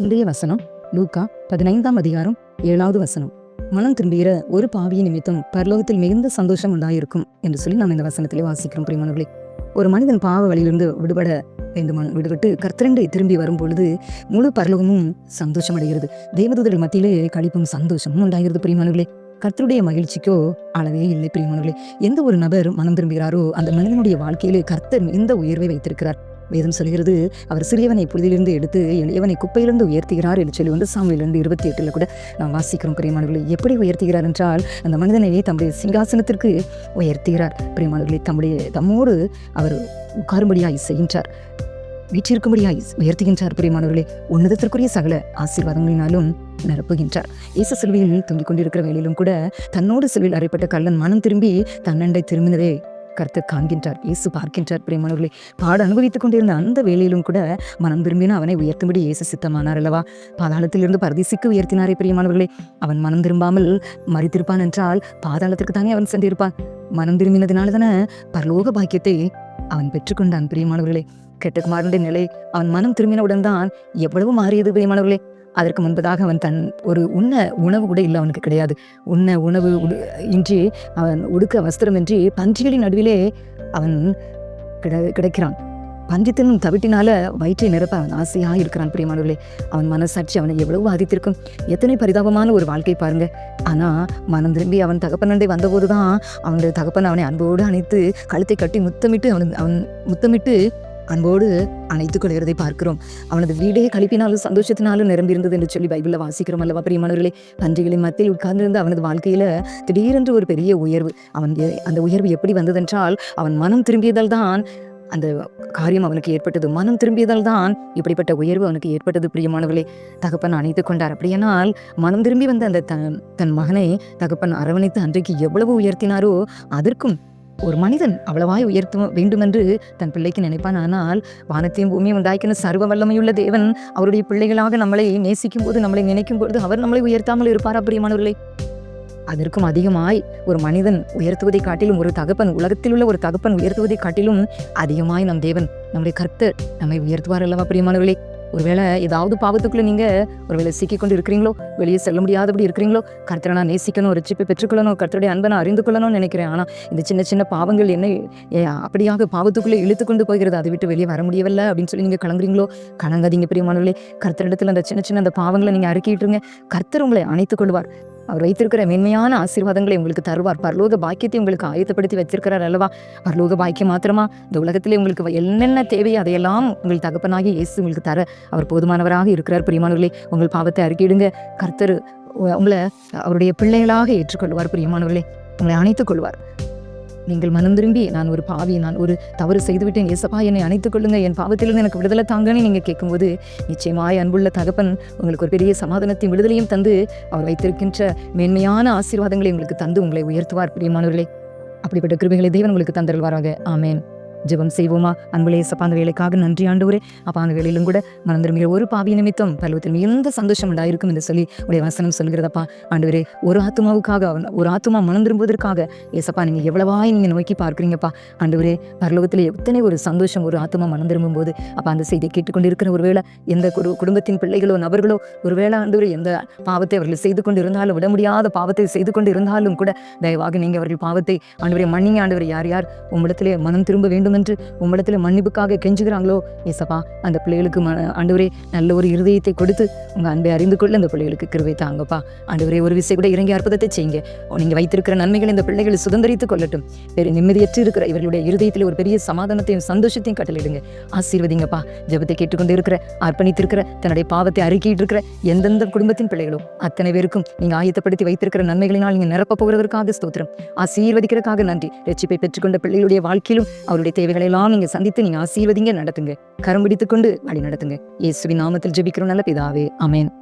இன்றைய வசனம் லூக்கா பதினைந்தாம் அதிகாரம் ஏழாவது வசனம். மனம் திரும்புகிற ஒரு பாவியை நிமித்தம் பரலோகத்தில் மிகுந்த சந்தோஷம் உண்டாயிருக்கும் என்று சொல்லி நாம் இந்த வசனத்திலே வாசிக்கிறோம் பிரியமானவர்களே. ஒரு மனிதன் பாவ வழியிலிருந்து விடுபட வேண்டுமான விடுபட்டு கர்த்தரண்டை திரும்பி வரும் பொழுது முழு பரலோகமும் சந்தோஷம் அடைகிறது தேவதூதர்கள் மத்தியிலே கழிப்பும் சந்தோஷமும் உண்டாகிறது பிரியமானவர்களே. கர்த்தருடைய மகிழ்ச்சிக்கோ அளவே இல்லை பிரியமானவர்களே. எந்த ஒரு நபர் மனம் திரும்புகிறாரோ அந்த மனிதனுடைய வாழ்க்கையிலே கர்த்தர் இந்த உயர்வை வைத்திருக்கிறார். வேதம் சொல்கிறது அவர் சிறியவனை புதிலிருந்து எடுத்து இளையவனை குப்பையிலிருந்து உயர்த்துகிறார் என்று சொல்லி வந்து சாமியிலிருந்து இருபத்தி எட்டில் கூட நாம் வாசிக்கிறோம். பிரியமானவர்களை எப்படி உயர்த்துகிறார் என்றால் அந்த மனிதனை தம்முடைய சிங்காசனத்திற்கு உயர்த்துகிறார். பிரியமானவர்களை தம்முடைய தம்மோடு அவர் உட்காரும்படியாய் செய்கின்றார். வீற்றிருக்கும்படியாய் உயர்த்துகின்றார். பிரியமானவர்களே உன்னதத்திற்குரிய சகல ஆசீர்வாதங்களினாலும் நிரப்புகின்றார். இயேசு சிலுவையில் தொங்கிக் கொண்டிருக்கிற வேலையிலும் கூட தன்னோடு சிலுவையில் அறைப்பட்ட கள்ளன் மனம் திரும்பி தன்னண்டை திரும்பினதே கர்த்தர் காண்கின்றார் இயேசு பார்க்கின்றார். பிரியமானவர்களை பாட அனுபவித்துக் கொண்டிருந்த அந்த வேளையிலும் கூட மனம் திரும்பின அவனை உயர்த்தும்படி இயேசு சித்தமானார் அல்லவா? பாதாளத்திலிருந்து பரதீசிக்கு உயர்த்தினாரே பிரியமானவர்களே. அவன் மனம் திரும்பாமல் மறித்திருப்பான் என்றால் பாதாளத்திற்கு தானே அவன் சென்றிருப்பான். மனம் திரும்பினதினால தானே பரலோக பாக்கியத்தை அவன் பெற்றுக்கொண்டான் பிரியமானவர்களே. கெட்டகுமாரனுடைய நிலை அவன் மனம் திரும்பினவுடன் தான் எவ்வளவு மாறியது பிரியமானவர்களே. அதற்கு முன்பதாக அவன் தன் ஒரு உண்ண உணவு கூட இல்லை அவனுக்கு கிடையாது. உண்ண உணவு உடு இன்றி அவன் உடுக்க வஸ்திரமின்றி பன்றிகளின் நடுவிலே அவன் கிட கிடைக்கிறான். பஞ்சத்தினும் தவிட்டினால வயிற்றை நிரப்ப அவன் ஆசையாக இருக்கிறான் பிரியமானவர்களே. அவன் மனசாட்சி அவனை எவ்வளவு பாதித்திருக்கும் எத்தனை பரிதாபமான ஒரு வாழ்க்கை பாருங்க. ஆனால் மனம் திரும்பி அவன் தகப்பனண்டை வந்தபோதுதான் அவனுடைய தகப்பன் அவனை அன்போடு அணைத்து கழுத்தை கட்டி முத்தமிட்டு அவன் அவன் முத்தமிட்டு அன்போடு அணைத்துக் கொள்கிறதை பார்க்கிறோம். அவனது வீடே கழிப்பினாலும் சந்தோஷத்தினாலும் நிரம்பியிருந்தது என்று சொல்லி பைபிளில் வாசிக்கிறோம் அல்லவா? பிரியமானவர்களே பன்றிகளின் மத்தியில் உட்கார்ந்திருந்த அவனது வாழ்க்கையில திடீரென்று ஒரு பெரிய உயர்வு. அவன் அந்த உயர்வு எப்படி வந்ததென்றால் அவன் மனம் திரும்பியதால் தான் அந்த காரியம் அவனுக்கு ஏற்பட்டது. மனம் திரும்பியதால் தான் இப்படிப்பட்ட உயர்வு அவனுக்கு ஏற்பட்டது பிரியமானவர்களே. தகப்பன் அணைத்துக் கொண்டார். அப்படியானால் மனம் திரும்பி வந்த அந்த தன் தன் மகனை தகப்பன் அரவணைத்து அன்றைக்கு எவ்வளவு உயர்த்தினாரோ அதற்கும் ஒரு மனிதன் அவ்வளவாய் உயர்த்த வேண்டுமென்று தன் பிள்ளைக்கு நினைப்பான் ஆனால் வானத்தையும் பூமியும் உண்டாக்கின சர்வ வல்லமையுள்ள தேவன் அவருடைய பிள்ளைகளாக நம்மளை நேசிக்கும் போது நம்மளை நினைக்கும் பொழுது அவர் நம்மளை உயர்த்தாமல் இருப்பாரா பிரியமானவர்களே? அதற்கும் அதிகமாய் ஒரு மனிதன் உயர்த்துவதை காட்டிலும் ஒரு தகப்பன் உலகத்தில் உள்ள ஒரு தகப்பன் உயர்த்துவதை காட்டிலும் அதிகமாய் நம் தேவன் நம்முடைய கர்த்தர் நம்மை உயர்த்துவார் அல்லவா பிரியமானவர்களே? ஒருவேளை ஏதாவது பாவத்துக்குள்ள நீங்க ஒருவேளை சிக்கிக் கொண்டு இருக்கிறீங்களோ வெளியே செல்ல முடியாதபடி இருக்கிறீங்களோ கருத்தரை நான் நேசிக்கணும் ரசிப்பை பெற்றுக்கொள்ளணும் கருத்தருடைய அன்பை நான் அறிந்து கொள்ளணும்னு நினைக்கிறேன். ஆனா இந்த சின்ன சின்ன பாவங்கள் என்ன ஏ, அப்படியாக பாவத்துக்குள்ளே இழுத்து கொண்டு போகிறது அதை விட்டு வெளியே வர முடியவில்லை அப்படின்னு சொல்லி நீங்க கலங்குறீங்களோ? கலங்காதீங்க பிரியமானவர்களே. கர்த்தரிடத்துல அந்த சின்ன சின்ன அந்த பாவங்களை நீங்க அறிக்கிட்டுருங்க கர்த்தர் உங்களை அணைத்துக் கொள்வார். அவர் வைத்திருக்கிற மென்மையான ஆசீர்வாதங்களை உங்களுக்கு தருவார். பரலோக பாக்கியத்தை உங்களுக்கு ஆயத்தப்படுத்தி வச்சிருக்கிறார் அல்லவா? பரலோக பாக்கியம் மாத்திரமா? இந்த உலகத்திலே உங்களுக்கு என்னென்ன தேவையோ அதையெல்லாம் உங்கள் தகப்பனாகி இயேசு உங்களுக்கு தர அவர் போதுமானவராக இருக்கிறார். பிரியமானவர்களே உங்கள் பாவத்தை அறிக்கையிடுங்க கர்த்தர் உங்களை அவருடைய பிள்ளைகளாக ஏற்றுக்கொள்வார். பிரியமானவர்களே உங்களை அணைத்துக் கொள்வார். நீங்கள் மனம் திரும்பி நான் ஒரு பாவி நான் ஒரு தவறு செய்துவிட்டேன். ஏசப்பா என்னை அணைத்துக் கொள்ளுங்க என் பாவத்திலிருந்து எனக்கு விடுதலை தாங்கன்னு நீங்கள் கேட்கும்போது நிச்சயமாய் அன்புள்ள தகப்பன் உங்களுக்கு ஒரு பெரிய சமாதானத்தையும் விடுதலையும் தந்து அவர் வைத்திருக்கின்ற மேன்மையான ஆசீர்வாதங்களை உங்களுக்கு தந்து உங்களை உயர்த்துவார் பிரியமானவர்களே. அப்படிப்பட்ட கிருபிகளை தேவன் உங்களுக்கு தந்தருள்வாராக. ஆமேன். ஜெபம் செய்வோமா? அன்புலே சப்பா அந்த வேலைக்காக நன்றி ஆண்டவரே. அப்பா அந்த வேலையிலும் கூட மனம் திரும்பிய ஒரு பாவி நிமித்தம் பருவத்தில் மிகுந்த சந்தோஷம் உண்டாயிருக்கும் என்று சொல்லி உடைய வசனம் சொல்கிறதப்பா ஆண்டவரே ஒரு ஆத்மாவுக்காக ஒரு ஆத்மா மனம் திரும்புவதற்காக ஏசப்பா நீங்க எவ்வளவாய் நீங்க நோக்கி பார்க்குறீங்கப்பா. ஆண்டவரே பரலோகத்தில் எத்தனை ஒரு சந்தோஷம் ஒரு ஆத்மா மனம் திரும்பும் போது அப்போ அந்த செய்தியை கேட்டுக்கொண்டிருக்கிற ஒருவேளை எந்த குடு- குடும்பத்தின் பிள்ளைகளோ நபர்களோ ஒருவேளை ஆண்டவரே எந்த பாவத்தை அவர்கள் செய்து கொண்டு இருந்தாலும் விட முடியாத பாவத்தை செய்து கொண்டு இருந்தாலும் கூட தயவாக நீங்க அவர்கள் பாவத்தை ஆண்டவரே மன்னிங்க ஆண்டவர் யார் யார் உம்மிடத்திலே மனம் திரும்ப வேண்டும் என்று உம்மிடத்தில் மன்னிப்புக்காக கெஞ்சுகிறாங்களோ? ஏசப்பா அந்த பிள்ளைகளுக்கு ம ஆண்டவரே நல்ல ஒரு இருதயத்தை கொடுத்து உங்கள் அன்பை அறிந்து கொள்ள அந்த பிள்ளைகளுக்கு கிருவை தாங்கப்பா. ஆண்டவரே ஒரு விசை கூட இறங்கி அற்புதத்தை செய்யுங்க. நீங்கள் வைத்திருக்கிற நன்மைகள் இந்த பிள்ளைகளை சுதந்திரித்துக் கொள்ளட்டும். பெரிய நிம்மதியற்று இருக்கிற இவர்களுடைய இருதயத்தில் ஒரு பெரிய சமாதானத்தையும் சந்தோஷத்தையும் கட்டளிடுங்க ஆசீர்வதிங்கப்பா. ஜெபத்தை கேட்டுக்கொண்டு இருக்கிற அர்ப்பணித்திருக்கிற தன்னுடைய பாவத்தை அறிக்கையிட்டு இருக்கிற எந்தெந்த குடும்பத்தின் பிள்ளைகளோ அத்தனை பேருக்கும் நீங்க ஆயத்தப்படுத்தி வைத்திருக்கிற நன்மைகளினால் நீங்க நிரப்ப போகிறதற்காக ஸ்தோத்திரம். ஆசீர்வதிக்கிறதுக்காக நன்றி. ரட்சிப்பை பெற்றுக்கொண்ட பிள்ளைகளுடைய வாழ்க்கையிலும் அவருடைய தேவைகளெல்லாம் நீங்க சந்தித்து நீங்க ஆசீர்வதிங்க நடத்துங்க. கரம் கொண்டு வழி நடத்துங்க. இயேசுவின் நாமத்தில் ஜெபிக்கிறோம். நல்ல பிதாவே. அமேன்